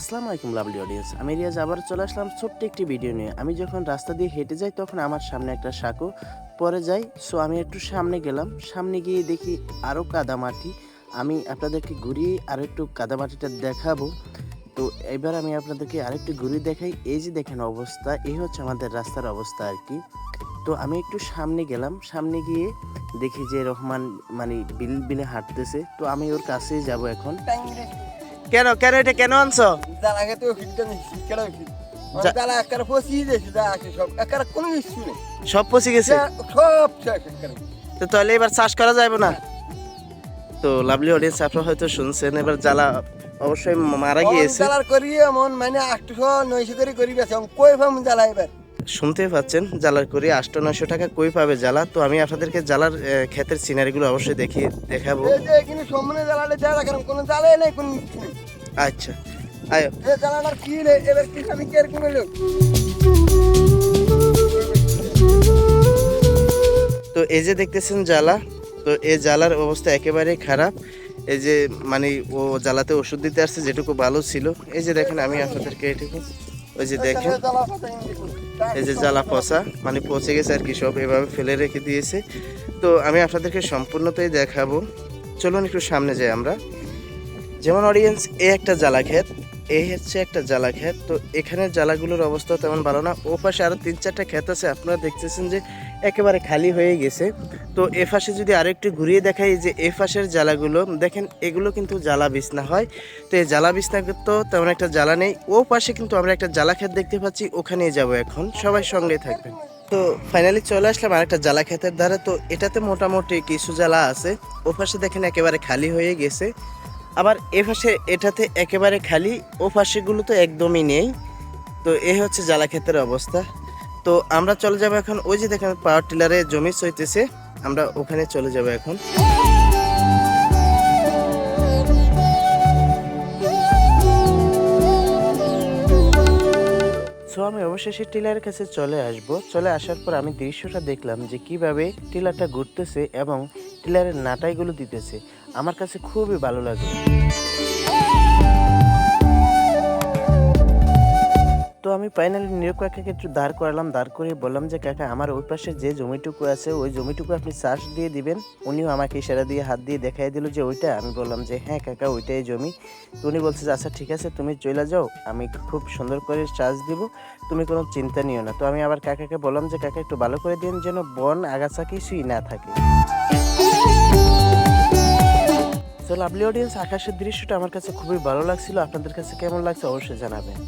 আসসালামু আলাইকুম lovely audience আমি রিয়াজ, আবার চলে আসলাম ছোট্ট একটি ভিডিও নিয়ে। আমি যখন রাস্তা দিয়ে হেঁটে যাই, তখন আমার সামনে একটা সাঁকো পরে যাই সো আমি একটু সামনে গেলাম। সামনে গিয়ে দেখি আরও কাদামাটি। আমি আপনাদেরকে ঘুরিয়ে আরও একটু কাদামাটিটা দেখাবো। তো, এবার আমি আপনাদেরকে আরেকটু ঘুরিয়ে দেখাই। এই যে দেখেন অবস্থা, এই হচ্ছে আমাদের রাস্তার অবস্থা আর কি। তো, আমি একটু সামনে গেলাম। সামনে গিয়ে দেখি যে রহমান মানে বিল বিলে হাঁটতেছে। তো, আমি ওর কাছেই যাব এখন। কেন কেন এটা কেন আনছো? জালাকে তো ফিরতে নেই জালা যা সব। একার কোনো কিছু নেই। সব পচে গেছে? সব শেষ তো তাহলে এবার চাষ করা যাবে না? তো লাভলি অডিয়েন্স আপনারা হয়তো শুনছেন এবার জ্বালা অবশ্যই মারা গিয়েছে। জালার করি এমন মানে আটশো নয়শো করে করি বেছে কই ফাম জ্বালা এবার? শুনতে পাচ্ছেন জ্বালার করে আষ্ট নশো টাকা কই পাবে জ্বালা? তো আমি আপনাদেরকে জ্বালার ক্ষেতের সিনারিগুলো অবশ্যই দেখিয়ে দেখাবো। এখানে সামনে জ্বালালে জ্বালা কারণ কোনো জ্বালাই নেই কোনো আচ্ছা আয়। কি এবার কি আমি কেয়ার করে লোক তো এই যে দেখতেছেন জ্বালা তো এই জ্বালার অবস্থা একেবারে খারাপ। এই যে মানে ও জ্বালাতে ওষুধ দিতে আসছে যেটুকু ভালো ছিল। এই যে দেখেন আমি আপনাদেরকে এটুকু ওই যে দেখেন। এনে দেখুন। এই যে জ্বালা পচা মানে পচে গেছে আর কি সব এভাবে ফেলে রেখে দিয়েছে। তো আমি আপনাদেরকে সম্পূর্ণতাই দেখাবো। চলুন একটু সামনে যাই আমরা। যেমন অডিয়েন্স এ একটা জ্বালা ক্ষেত এই হচ্ছে একটা জ্বালা ক্ষেত তো এখানে জ্বালাগুলোর অবস্থা তেমন ভালো না। ও পাশে আরও তিন চারটা ক্ষেত আছে, আপনারা দেখতেছেন যে একেবারে খালি হয়ে গেছে। তো এ পাশে যদি আরও একটু ঘুরিয়ে দেখাই যে এ পাশের জ্বালাগুলো, দেখেন এগুলো কিন্তু জ্বালা বিছনা হয়। তো এই জ্বালা বিছনা তো তেমন একটা জ্বালা নেই। ও পাশে কিন্তু আমরা একটা জ্বালা ক্ষেত দেখতে পাচ্ছি, ওখানেই যাব এখন। সবাই সঙ্গে থাকবেন। তো ফাইনালি চলে আসলাম আরেকটা জ্বালা ক্ষেতের ধারে। তো এটাতে মোটামুটি কিছু জ্বালা আছে। ও পাশে দেখেন একেবারে খালি হয়ে গেছে। আবার এ পাশে এটাতে একেবারে খালি, ও পাশেগুলো তো একদমই নেই। তো এ হচ্ছে জ্বালা ক্ষেতের অবস্থা। তো আমরা চলে যাব এখন, ওই যে দেখেন পাওয়ার টিলারে জমি সইতেছে, আমরা ওখানে চলে যাব এখন। সো আমি অবশেষে টিলারের কাছে চলে আসব। চলে আসার পর আমি দৃশ্যটা দেখলাম যে কীভাবে টিলারটা ঘুরতেছে এবং টিলারের নাটাইগুলো দিতেছে। আমার কাছে খুবই ভালো লাগল। আমি ফাইনালি নিয়োগ কাকাকে একটু দাঁড় করালাম, দাঁড় করে বললাম যে, কাকা, আমার ওই পাশে যে জমিটুকু আছে, ওই জমিটুকু আপনি চাষ দিয়ে দিবেন। উনিও আমাকে ইশারা দিয়ে হাত দিয়ে দেখাই দিল যে, ওইটা। আমি বললাম যে হ্যাঁ কাকা, ওইটাই জমি। তো উনি বলছে যে আচ্ছা ঠিক আছে, তুমি চলে যাও, আমি খুব সুন্দর করে চাষ দিব, তুমি কোনো চিন্তা নিও না। তো আমি আবার কাকাকে বললাম যে, কাকা, একটু ভালো করে দিন যেন বন আগাছা কিছুই না থাকে। তো লাভলি অডিয়েন্স আকাশের দৃশ্যটা আমার কাছে খুবই ভালো লাগছিল। আপনাদের কাছে কেমন লাগছে অবশ্যই জানাবেন।